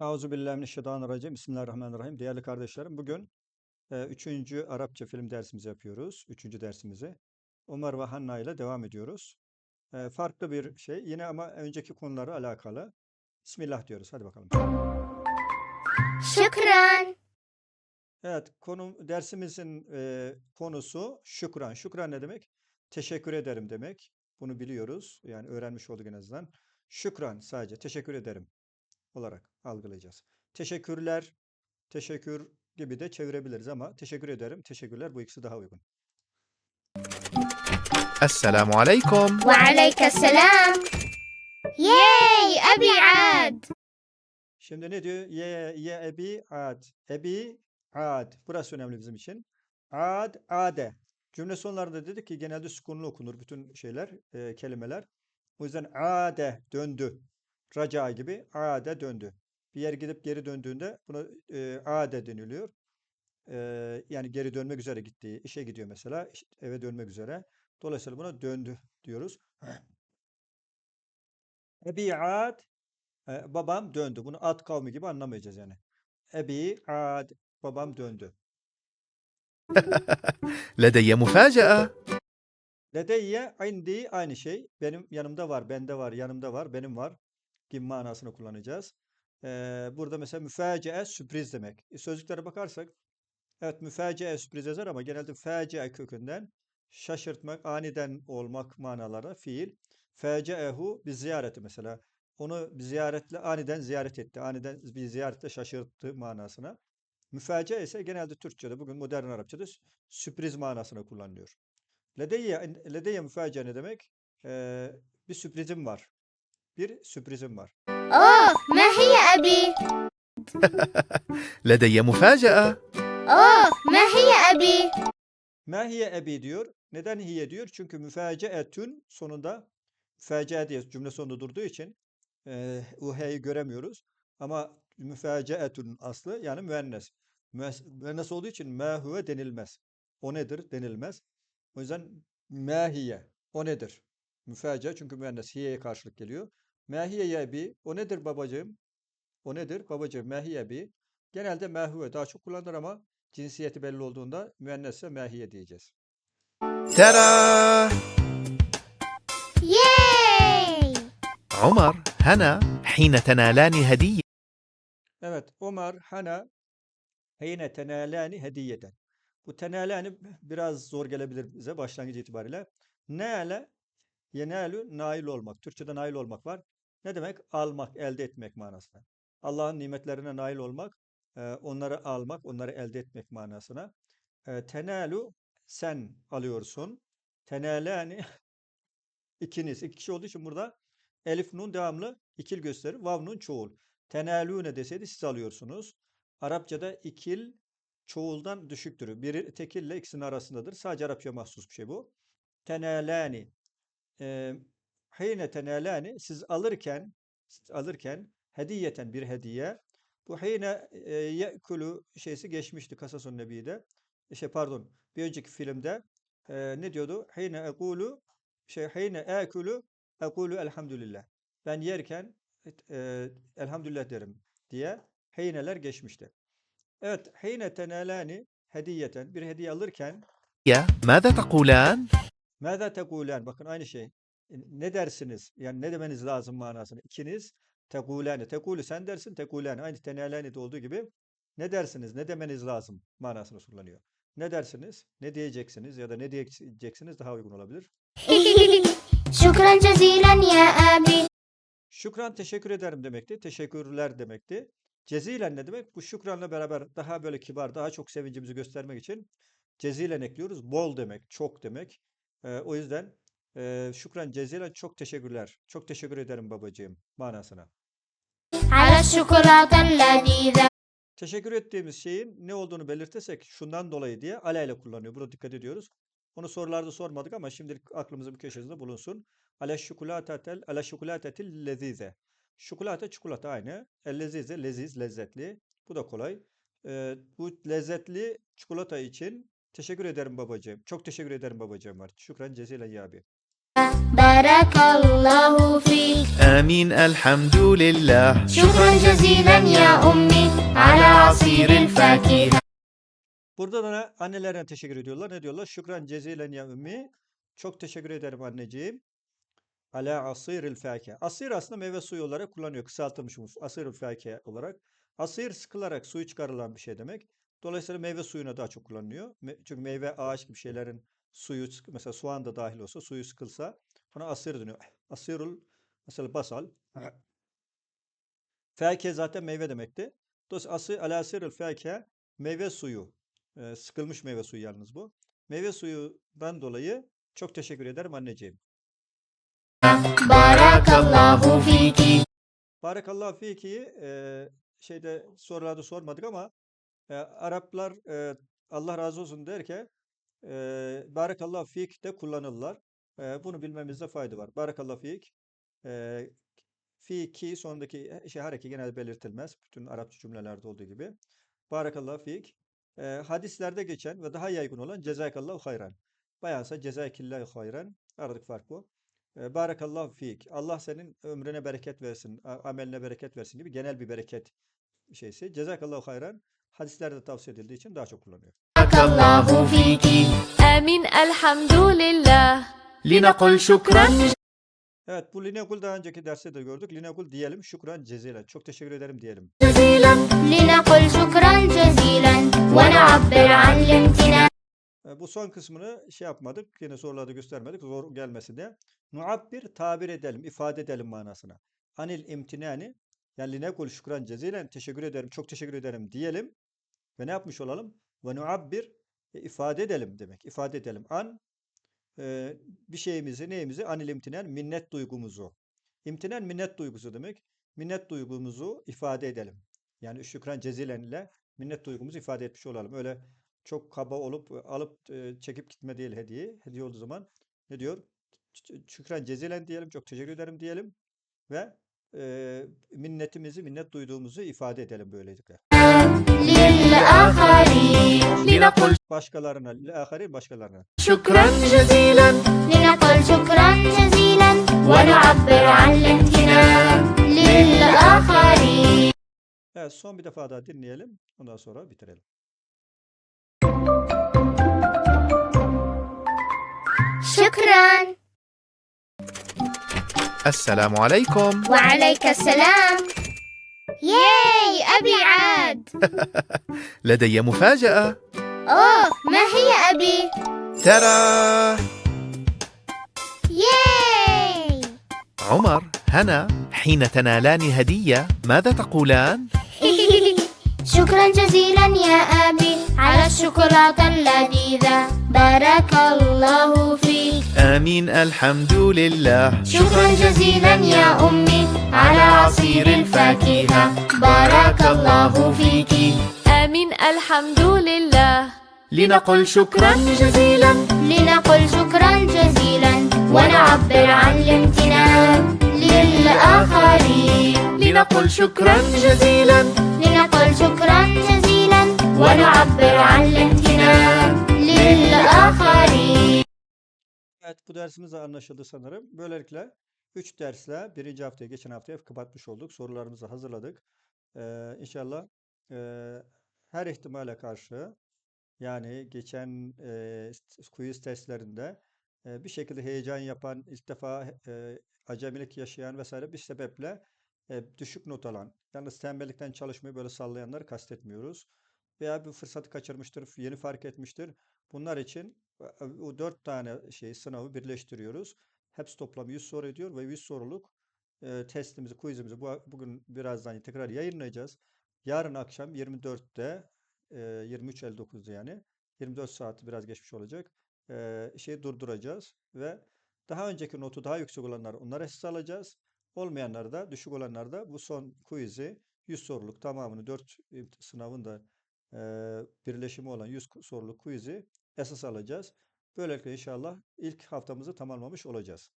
Euzubillahimineşşeytanirracim. Bismillahirrahmanirrahim. Değerli kardeşlerim bugün e, üçüncü Arapça film dersimizi yapıyoruz. Üçüncü dersimizi. Ömer ve Hanna ile devam ediyoruz. E, farklı bir şey. Yine ama önceki konulara alakalı. Bismillah diyoruz. Hadi bakalım. Şükran. Evet, konu dersimizin e, konusu şükran. Şükran ne demek? Teşekkür ederim demek. Bunu biliyoruz. Yani öğrenmiş olduk en azından. Şükran sadece teşekkür ederim olarak algılayacağız. Teşekkürler, teşekkür gibi de çevirebiliriz ama teşekkür ederim. Teşekkürler bu ikisi daha uygun. Esselamu Aleyküm. Ve Aleykesselam. Yay Ebi Ad. Şimdi ne diyor? Ye, ye Ebi Ad. Ebi Ad. Burası önemli bizim için. Ad, ade. Cümle sonlarında dedik ki genelde sükunlu okunur bütün şeyler, e, kelimeler. O yüzden ade döndü. Raca gibi ade döndü. Bir yer gidip geri döndüğünde buna e, ade deniliyor. E, yani geri dönmek üzere gittiği, işe gidiyor mesela, eve dönmek üzere. Dolayısıyla buna döndü diyoruz. Ebi Ad, e, babam döndü. Bunu Ad kavmi gibi anlamayacağız yani. Ebi Ad, babam döndü. Ledeyye mufacaa. Ledeyye indi aynı şey. Benim yanımda var, bende var, yanımda var, benim var gibi manasını kullanacağız. Burada mesela müfaciye sürpriz demek. E, sözlüklere bakarsak evet müfaciye sürpriz yazar ama genelde facia kökünden şaşırtmak, aniden olmak manaları fiil. Faciyehu bir ziyareti mesela. Onu bir ziyaretle aniden ziyaret etti. Aniden bir ziyaretle şaşırttı manasına. Müfaciye ise genelde Türkçe'de bugün modern Arapçada sü- sürpriz manasına kullanılıyor. Ledeyye, ledeyye müfaciye ne demek? Ee, bir sürprizim var. Bir sürprizim var. أوه ما هي أبي لدي مفاجأة أوه ما هي أبي Mehiye ebi diyor. Neden hiye diyor? Çünkü müfacietün sonunda müfacia diye cümle sonunda durduğu için e, uheyi göremiyoruz. Ama müfacietün aslı yani müennes. Mües- Müennes olduğu için mehuve denilmez. O nedir denilmez. O yüzden mehiye. O nedir? Müfacia çünkü müennes hiyeye karşılık geliyor. Mehiye yebi. O nedir babacığım? O nedir? Babacığım mehiye bi. Genelde mehve daha çok kullanılır ama cinsiyeti belli olduğunda müennesse mehiye diyeceğiz. Tera. Yay! Omar, Hana, hine tenalani hediye. Evet, Omar, Hana, hine tenalani hediyeden. Bu tenalani biraz zor gelebilir bize başlangıç itibariyle. Nale, yenelü, nail olmak. Türkçe'de nail olmak var. Ne demek? Almak, elde etmek manasına. Allah'ın nimetlerine nail olmak, e, onları almak, onları elde etmek manasına. E, Tenalu, sen alıyorsun. Tenalani, ikiniz. İki kişi olduğu için burada elif nun devamlı ikil gösterir. Vav nun çoğul. Tenalune deseydi siz alıyorsunuz. Arapçada ikil çoğuldan düşüktür. Biri tekille ikisinin arasındadır. Sadece Arapça mahsus bir şey bu. Tenalani. Eee heyne tenalani siz alırken siz alırken hediyeten bir hediye. Bu heyne eee, ye'kulu şeysi geçmişti Kasasun Nebi'de. Şey pardon. Bir önceki filmde eee, ne diyordu? Heyne ekulu şey heyne ekulu ekulu elhamdülillah. Ben yerken eee, elhamdülillah derim diye heyneler geçmişti. Evet, heyne tenalani hediyeten bir hediye alırken ماذا تقولان؟ Mâzâ tekûlân? Bakın aynı şey. ne dersiniz? Yani ne demeniz lazım manasını. İkiniz tekuleni. Tekulu sen dersin, tekuleni. Aynı teneleni de olduğu gibi ne dersiniz, ne demeniz lazım manasını kullanıyor. Ne dersiniz, ne diyeceksiniz ya da ne diyeceksiniz daha uygun olabilir. Şükran cezilen ya abi. Şükran teşekkür ederim demekti. Teşekkürler demekti. Cezilen ne demek? Bu şükranla beraber daha böyle kibar, daha çok sevincimizi göstermek için cezilen ekliyoruz. Bol demek, çok demek. Ee, o yüzden şükran cezira çok teşekkürler. Çok teşekkür ederim babacığım manasına. Teşekkür ettiğimiz şeyin ne olduğunu belirtesek şundan dolayı diye aleyla kullanıyor. Burada dikkat ediyoruz. Onu sorularda sormadık ama şimdilik aklımızın bir köşesinde bulunsun. Ala şukulatatel ala şukulatatil lezize. Şukulata çikolata aynı. El lezize leziz lezzetli. Bu da kolay. Ee, bu lezzetli çikolata için teşekkür ederim babacığım. Çok teşekkür ederim babacığım var. Şükran cezilen ya abi بارك الله فيك آمين الحمد لله شكرا جزيلا يا أمي على عصير الفاكهة Burada da ne- annelerine teşekkür ediyorlar. Ne diyorlar? Şükran cezilen ya ümmi. Çok teşekkür ederim anneciğim. Ala asiril fâkihe. Asir aslında meyve suyu olarak kullanıyor. Kısaltılmış bu asiril fâkihe olarak. Asir sıkılarak suyu çıkarılan bir şey demek. Dolayısıyla meyve suyuna daha çok kullanılıyor. Me- Çünkü meyve ağaç gibi şeylerin suyu mesela soğan da dahil olsa suyu sıkılsa buna asir deniyor. Eh, asirul mesela basal. Eh. Fake zaten meyve demekti. Dolayısıyla asir al asirul fake meyve suyu. Ee, sıkılmış meyve suyu yalnız bu. Meyve suyundan dolayı çok teşekkür ederim anneciğim. Barakallahu fiki. Barakallahu fiki'yi e, şeyde sorularda sormadık ama e, Araplar e, Allah razı olsun derken e, Barakallahu Fik de kullanırlar. E, bunu bilmemizde fayda var. Barakallahu Fik e, fi sonundaki şey hareke genelde belirtilmez. Bütün Arapça cümlelerde olduğu gibi. Barakallahu fik. E, hadislerde geçen ve daha yaygın olan cezakallahu hayran. Bayağısa cezakillahu hayran. Aradık fark bu. E, barakallahu fik. Allah senin ömrüne bereket versin, ameline bereket versin gibi genel bir bereket şeysi. Cezakallahu hayran. Hadislerde tavsiye edildiği için daha çok kullanıyor. Barakallahu fik. فيك آمين الحمد لله لنقل شكرا Evet bu linekul daha önceki derste de gördük. Linekul diyelim şükran cezilen. Çok teşekkür ederim diyelim. لنقل شكرا جزيلا ونعبر عن الامتنان E, Bu son kısmını şey yapmadık. Yine sorularda göstermedik. Zor gelmesin diye. Nuabbir tabir edelim, ifade edelim manasına. Anil imtinani yani linekul şükran cezilen teşekkür ederim, çok teşekkür ederim diyelim. Ve ne yapmış olalım? Ve nuabbir e, ifade edelim demek. İfade edelim. An e, bir şeyimizi, neyimizi? Anil imtinen minnet duygumuzu. İmtinen minnet duygusu demek. Minnet duygumuzu ifade edelim. Yani şükran cezilen ile minnet duygumuzu ifade etmiş olalım. Öyle çok kaba olup e, alıp e, çekip gitme değil hediye. Hediye olduğu zaman ne diyor? Şükran cezilen diyelim. Çok teşekkür ederim diyelim. Ve e, minnetimizi, minnet duyduğumuzu ifade edelim böylelikle. للآخرين لنقل Başkalarına, lil başkalarına. شكرا جزيلا لنقل شكرا جزيلا ونعبر عن الامتنان للآخرين Evet, son bir defa daha dinleyelim. Ondan sonra bitirelim. شكرا السلام عليكم وعليك السلام ياي أبي عاد. لدي مفاجأة. أوه ما هي أبي؟ ترى. ياي. عمر هنا حين تنالان هدية ماذا تقولان؟ شكرا جزيلا يا أبي على الشوكولاتة اللذيذة. بارك الله فيك. آمين الحمد لله. شكرا جزيلا يا أمي على عصير الفاكهة. بارك الله فيك. آمين الحمد لله. لنقل شكرا جزيلا. لنقل شكرا جزيلا. ونعبر عن الامتنان للآخرين. لنقل شكرا جزيلا. لنقل شكرا جزيلا. ونعبر عن Evet, bu dersimiz de anlaşıldı sanırım. Böylelikle 3 dersle birinci haftayı geçen haftaya kapatmış olduk. Sorularımızı hazırladık. Ee, inşallah e, her ihtimale karşı yani geçen e, quiz testlerinde e, bir şekilde heyecan yapan, ilk defa e, acemilik yaşayan vesaire bir sebeple e, düşük not alan, yalnız tembellikten çalışmayı böyle sallayanları kastetmiyoruz. Veya bir fırsatı kaçırmıştır, yeni fark etmiştir. Bunlar için e, o dört tane şey sınavı birleştiriyoruz. Hepsi toplam 100 soru ediyor ve 100 soruluk e, testimizi, quizimizi bu, bugün birazdan tekrar yayınlayacağız. Yarın akşam 24'te e, 23.59'da yani 24 saati biraz geçmiş olacak. E, şeyi durduracağız ve daha önceki notu daha yüksek olanlar onları esas alacağız. Olmayanlar da düşük olanlar da bu son quiz'i 100 soruluk tamamını 4 sınavın da e, birleşimi olan 100 soruluk quiz'i esas alacağız. Böylelikle inşallah ilk haftamızı tamamlamış olacağız.